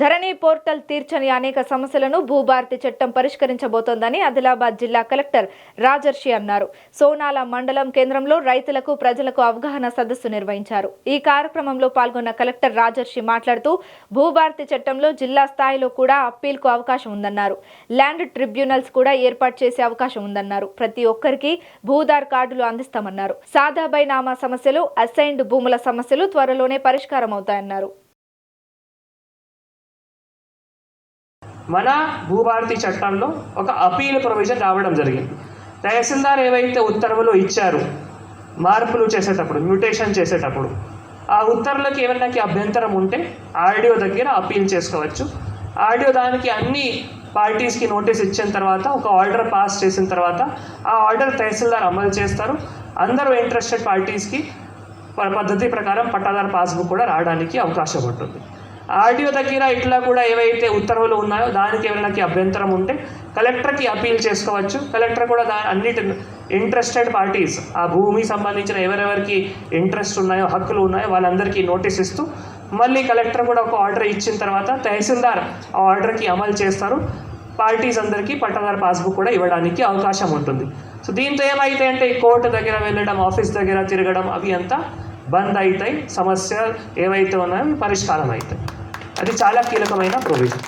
ధరణి portal తీర్చని అనేక సమస్యలను భూభారతి చట్టం పరిష్కరించబోతోందని ఆదిలాబాద్ జిల్లా కలెక్టర్ రాజర్షి అన్నారు. సోనాల మండలం కేంద్రంలో రైతులకు ప్రజలకు అవగాహన సదస్సు నిర్వహించారు. ఈ కార్యక్రమంలో పాల్గొన్న కలెక్టర్ రాజర్షి మాట్లాడుతూ భూభారతి చట్టంలో జిల్లా స్థాయిలో కూడా అప్పీల్కు అవకాశం ఉందన్నారు. ల్యాండ్ ట్రిబ్యునల్స్ కూడా ఏర్పాటు చేసే అవకాశం ఉందన్నారు. ప్రతి ఒక్కరికి భూదార్ కార్డులు అందిస్తామన్నారు. సాదా బైనామా సమస్యలు అసైన్డ్ భూముల సమస్యలు త్వరలోనే పరిష్కారం అవుతాయన్నారు మన భూభారతి చట్టంలో ఒక అపీల్ ప్రొవిజన్ రావడం జరిగింది. తహసీల్దార్ ఏవైతే ఉత్తర్వులు ఇచ్చారు మార్పులు చేసేటప్పుడు మ్యూటేషన్ చేసేటప్పుడు ఆ ఉత్తర్వులకు ఏమైనా అభ్యంతరం ఉంటే ఆర్డీఓ దగ్గర అపీల్ చేసుకోవచ్చు. ఆర్డీఓ దానికి అన్ని పార్టీస్కి నోటీస్ ఇచ్చిన తర్వాత ఒక ఆర్డర్ పాస్ చేసిన తర్వాత ఆ ఆర్డర్ తహసీల్దార్ అమలు చేస్తారు. అందరూ ఇంట్రెస్టెడ్ పార్టీస్కి ప- పద్ధతి ప్రకారం పట్టాదారు పాస్బుక్ కూడా రావడానికి అవకాశం ఉంటుంది. ఆర్టీఓ దగ్గర ఇట్లా కూడా ఏవైతే ఉత్తర్వులు ఉన్నాయో దానికి ఎవరికి అభ్యంతరం ఉంటే కలెక్టర్కి అపీల్ చేసుకోవచ్చు. కలెక్టర్ కూడా దా అన్నిటి ఇంట్రెస్టెడ్ పార్టీస్ ఆ భూమి సంబంధించిన ఎవరెవరికి ఇంట్రెస్ట్ ఉన్నాయో హక్కులు ఉన్నాయో వాళ్ళందరికీ నోటీస్ ఇస్తూ మళ్ళీ కలెక్టర్ కూడా ఒక ఆర్డర్ ఇచ్చిన తర్వాత తహసీల్దార్ ఆ ఆర్డర్కి అమలు చేస్తారు. పార్టీస్ అందరికీ పట్టదారు పాస్బుక్ కూడా ఇవ్వడానికి అవకాశం ఉంటుంది. సో దీంతో ఏమైతే అంటే కోర్టు దగ్గర వెళ్ళడం ఆఫీస్ దగ్గర తిరగడం అవి అంతా బంద్ అవుతాయి సమస్య ఏవైతే ఉన్నాయో పరిష్కారం అవుతాయి అది చాలా కీలకమైన ప్రొవిజన్.